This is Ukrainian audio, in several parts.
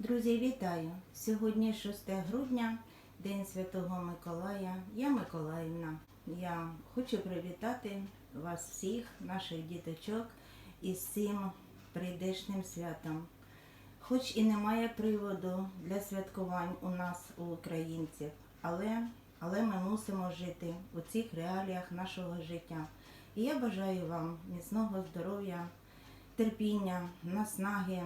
Друзі, вітаю! Сьогодні 6 грудня, День Святого Миколая. Я Миколаївна. Я хочу привітати вас всіх, наших діточок, із цим прийдешнім святом. Хоч і немає приводу для святкувань у нас, у українців, але, але ми мусимо жити у цих реаліях нашого життя. І я бажаю вам міцного здоров'я, терпіння, наснаги,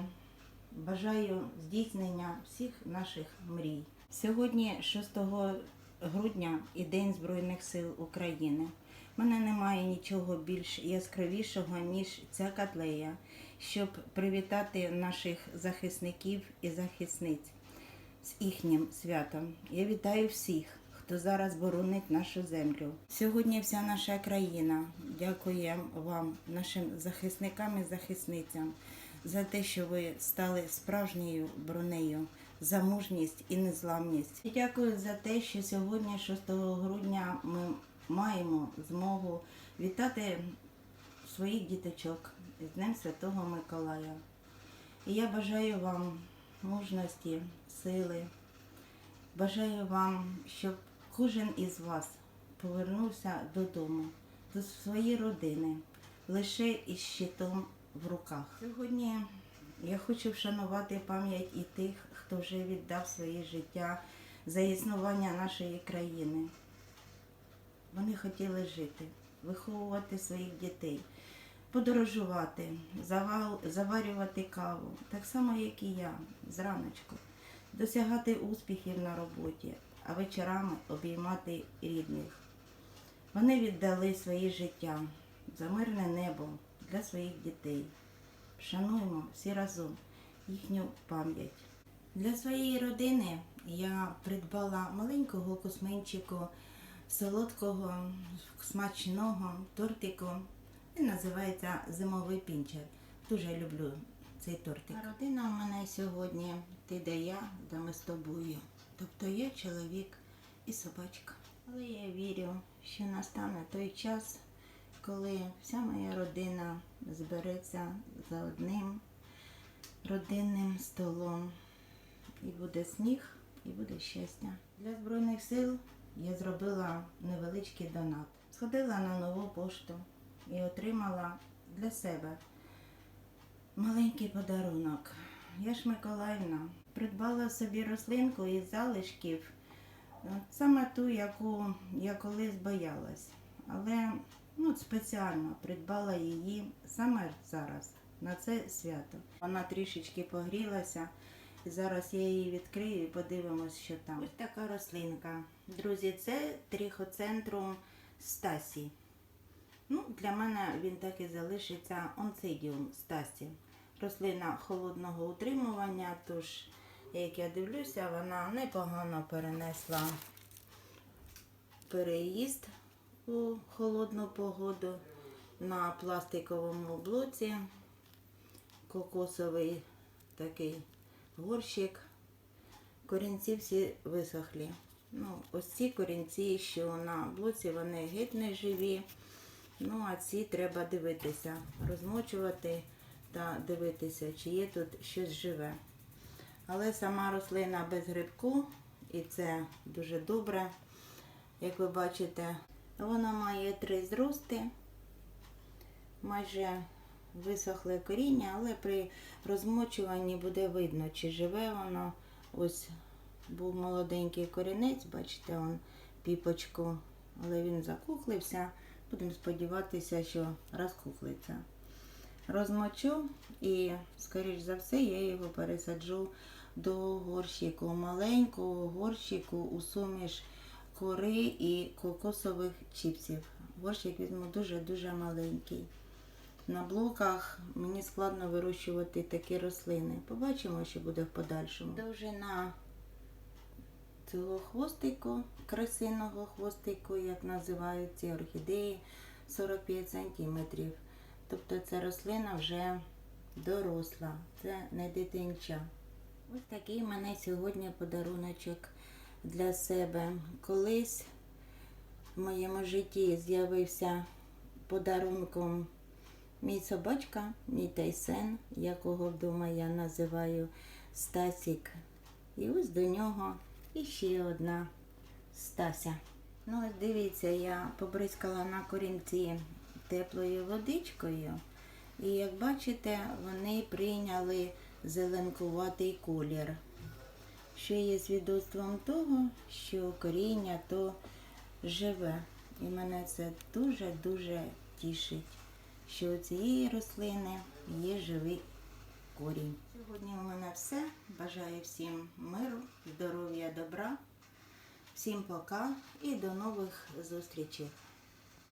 бажаю здійснення всіх наших мрій. Сьогодні, 6 грудня, і День Збройних сил України. У мене немає нічого більш яскравішого, ніж ця котлея, щоб привітати наших захисників і захисниць з їхнім святом. Я вітаю всіх, хто зараз боронить нашу землю. Сьогодні вся наша країна дякує вам, нашим захисникам і захисницям, за те, що ви стали справжньою бронею, за мужність і незламність. Дякую за те, що сьогодні, 6 грудня, ми маємо змогу вітати своїх діточок з Днем Святого Миколая. І я бажаю вам мужності, сили. Бажаю вам, щоб кожен із вас повернувся додому, до своєї родини, лише із щитом в руках. Сьогодні я хочу вшанувати пам'ять і тих, хто вже віддав своє життя за існування нашої країни. Вони хотіли жити, виховувати своїх дітей, подорожувати, заварювати каву, так само, як і я, зраночку, досягати успіхів на роботі, а вечорами обіймати рідних. Вони віддали своє життя за мирне небо для своїх дітей. Шануємо всі разом їхню пам'ять. Для своєї родини я придбала маленького косминчику, солодкого, смачного тортику. Він називається зимовий пінчер. Дуже люблю цей тортик. Родина у мене сьогодні ти де я, де ми з тобою. Тобто є чоловік і собачка. Але я вірю, що настане той час, коли вся моя родина збереться за одним родинним столом. І буде сніг, і буде щастя. Для Збройних сил я зробила невеличкий донат. Сходила на нову пошту і отримала для себе маленький подарунок. Я ж Миколаївна придбала собі рослинку із залишків, саме ту, яку я колись боялась. Але ну, спеціально придбала її саме зараз, на це свято. Вона трішечки погрілася. Зараз я її відкрию і подивимось, що там. Ось така рослинка. Друзі, це трихоцентрум стасі. Ну, для мене він так і залишиться онцидіум стасі. Рослина холодного утримування, тож, як я дивлюся, вона непогано перенесла переїзд у холодну погоду на пластиковому блоці. Кокосовий такий горщик. Корінці всі висохлі. Ну, ось ці корінці, що на блоці, вони геть не живі. Ну, а ці треба дивитися, розмочувати та дивитися, чи є тут щось живе. Але сама рослина без грибку, і це дуже добре. Як ви бачите, вона має три зрости, майже висохле коріння, але при розмочуванні буде видно, чи живе воно. Ось був молоденький корінець, бачите, он піпочку, але він закухлився. Будемо сподіватися, що розкухлиться. Розмочу і, скоріш за все, я його пересаджу до горщику, маленького горщику у суміш кори і кокосових чіпсів. Горщик візьму дуже-дуже маленький. На блоках мені складно вирощувати такі рослини. Побачимо, що буде в подальшому. Довжина цього хвостику, красиного хвостику, як називають ці орхідеї, 45 см. Тобто ця рослина вже доросла, це не дитинча. Ось такий мене сьогодні подаруночок для себе. Колись в моєму житті з'явився подарунком мій собачка, мій тайсен, якого вдома я називаю Стасік. І ось до нього іще одна Стася. Ну, ось дивіться, я побризкала на корінці теплою водичкою. І як бачите, вони прийняли зеленкуватий колір, що є свідоцтвом того, що коріння то живе. І мене це дуже-дуже тішить, що у цієї рослини є живий корінь. Сьогодні у мене все. Бажаю всім миру, здоров'я, добра. Всім пока і до нових зустрічей.